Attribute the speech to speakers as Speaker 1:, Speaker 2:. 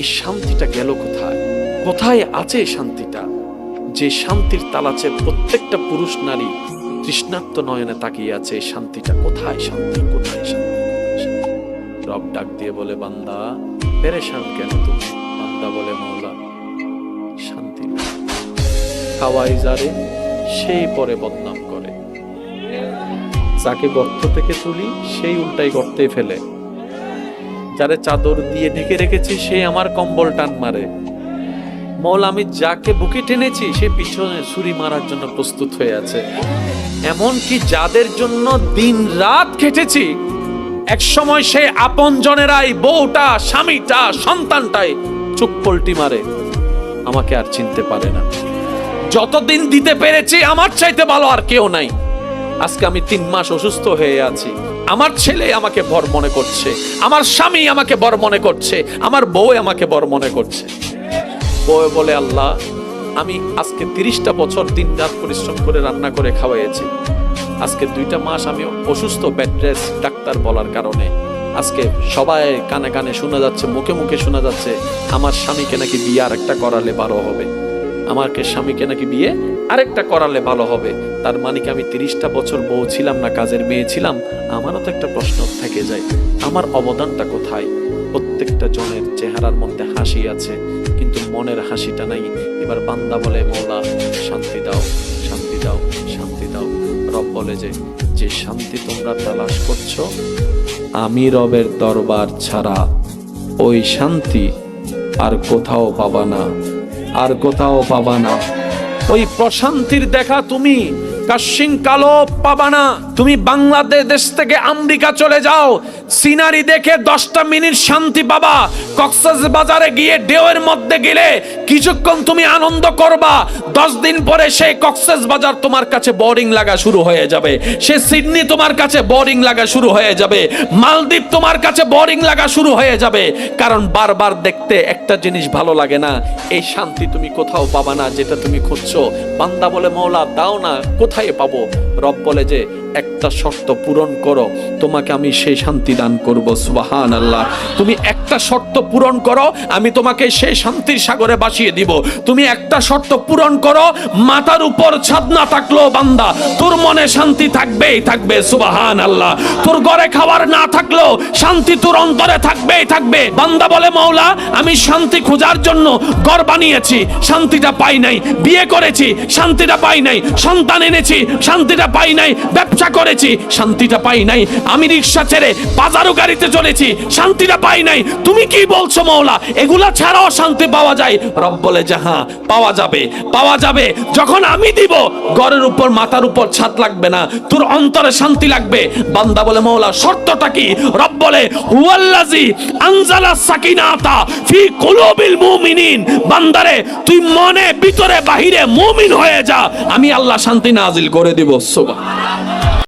Speaker 1: এই শান্তিটা গেল কোথায়? কোথায় আছে শান্তিটা? যে শান্তির তালাচে প্রত্যেকটা পুরুষ নারী তৃষ্ণার্ত নয়নে তাকিয়ে আছে শান্তিটা কোথায়? শান্তি কোথায়? শান্তি রব ডাক দিয়ে বলে, বান্দা, পেরেশান কেন তুমি? বান্দা বলে, মৌলা, শান্তি। খাওয়াই যারে, সেই পরে বদনাম করে। যাকে গর্ত থেকে তুলি, সেই উল্টাই গর্তে ফেলে। যারে চাদর দিয়ে ঢেকে রেখেছি, সে আমার কম্বল টান মারে। মৌল, আমি যাকে বুকে টেনেছি, সে পিছনে ছুরি মারার জন্য প্রস্তুত হয়ে আছে। এমন কি যাদের জন্য দিন রাত খেটেছি, এক সময় সে আপন জনেরাই বউটা, স্বামীটা, সন্তানটাই চোখ পল্টি মারে। আমাকে আর চিনতে পারে না। যতদিন দিতে পেরেছি, আমার চাইতে ভালো আর কেউ নাই। আজকে আমি তিন মাস অসুস্থ হয়ে আছি। আমার ছেলে আমাকে বর মনে করছে, আমার স্বামী আমাকে বর মনে করছে, আমার বউ আমাকে বর মনে করছে। বউ বলে, আল্লাহ, আমি আজকে তিরিশটা বছর দিন রাত পরিশ্রম করে রান্না করে খাওয়াইছি আজকে দুইটা মাস আমি অসুস্থ বেড রেস্ট ডাক্তার বলার কারণে। আজকে সবাই কানে কানে শোনা যাচ্ছে, মুখে মুখে শোনা যাচ্ছে, আমার স্বামীকে নাকি বিয়ে আর একটা করালে ভালো হবে। আমাকে স্বামীকে নাকি বিয়ে আরেকটা করালে ভালো হবে। তার মানে কি আমি তিরিশটা বছর বউ ছিলাম না, কাজের মেয়ে ছিলাম? আমারও তো একটা প্রশ্ন থেকে যায়, আমার অবদানটা কোথায়? প্রত্যেকটা জনের চেহারার মধ্যে হাসি আছে, কিন্তু মনের হাসিটা নাই। এবার বান্দা বলে, মৌলা, শান্তি দাও শান্তি দাও শান্তি দাও। রব বলে যে যে শান্তি তোমরা তালাশ করছ, আমি রবের দরবার ছাড়া ওই শান্তি আর কোথাও পাবা না, আর কোথাও পাবা না। ওই প্রশান্তির দেখা তুমি। কাশিং কালো পাবা না তুমি বাংলাদেশ থেকে আমেরিকা চলে যাও। সিনারি দেখে দশটা মিনিট শান্তি পাবা। কক্সেস বাজারে গিয়ে ডেওয়ের মধ্যে গেলে কিছুক্ষণ তুমি আনন্দ করবা। দশ দিন পরে সেই কক্সেস বাজার তোমার কাছে বোরিং লাগা শুরু হয়ে যাবে। সে সিডনি তোমার কাছে বোরিং লাগা শুরু হয়ে যাবে। মালদ্বীপ তোমার কাছে বোরিং লাগা শুরু হয়ে যাবে। কারণ বারবার দেখতে একটা জিনিস ভালো লাগে না, এই শান্তি তুমি কোথাও পাবা না, যেটা তুমি খুঁজছো। বান্দা বলে, মৌলা, দাও না, কোথায় পাবো। রব বলে যে একটা শর্ত পূরণ করো। তোমাকে আমি সেই শান্তি দান করব সুবাহান আল্লাহ তুমি একটা শর্ত পূরণ করো, আমি তোমাকে সেই শান্তির সাগরে বাসিয়ে দিব। তুমি একটা শর্ত পূরণ করো, মাথার উপর ছাদ না থাকল বান্দা, তোর মনে শান্তি থাকবেই থাকবে সুবাহান আল্লাহ তোর ঘরে খাবার না থাকল শান্তি তোর অন্তরে থাকবেই থাকবে। বান্দা বলে, মৌলা, আমি শান্তি খোঁজার জন্য ঘর বানিয়েছি, শান্তিটা পাই নাই, বিয়ে করেছি, শান্তিটা পাই নাই, সন্তান এনেছি, শান্তিটা পাই নাই, ব্যবসা করেছি, শান্তিটা পাই নাই। আমি রিক্সা ছেড়ে বাজারও গাড়িতে চলেছি শান্তিটা পাই নাই। তুমি কি বলছো মৌলা এগুলা ছাড়াও শান্তি পাওয়া যায়। রব বলে যে হ্যাঁ পাওয়া যাবে পাওয়া যাবে। যখন আমি দিব, ঘরের উপর, মাথার উপর ছাদ লাগবে না। তোর অন্তরে শান্তি লাগবে। বান্দা বলে মৌলা শর্তটা কি? রব বলে হুয়াল্লাজি আনজালা সাকিনাতা ফি কুলুবিল মুমিনিন। বান্দারে তুই মনে, ভিতরে, বাহিরে মুমিন হয়ে যা। আমি আল্লাহ শান্তি নাজিল করে দিব। সুবহান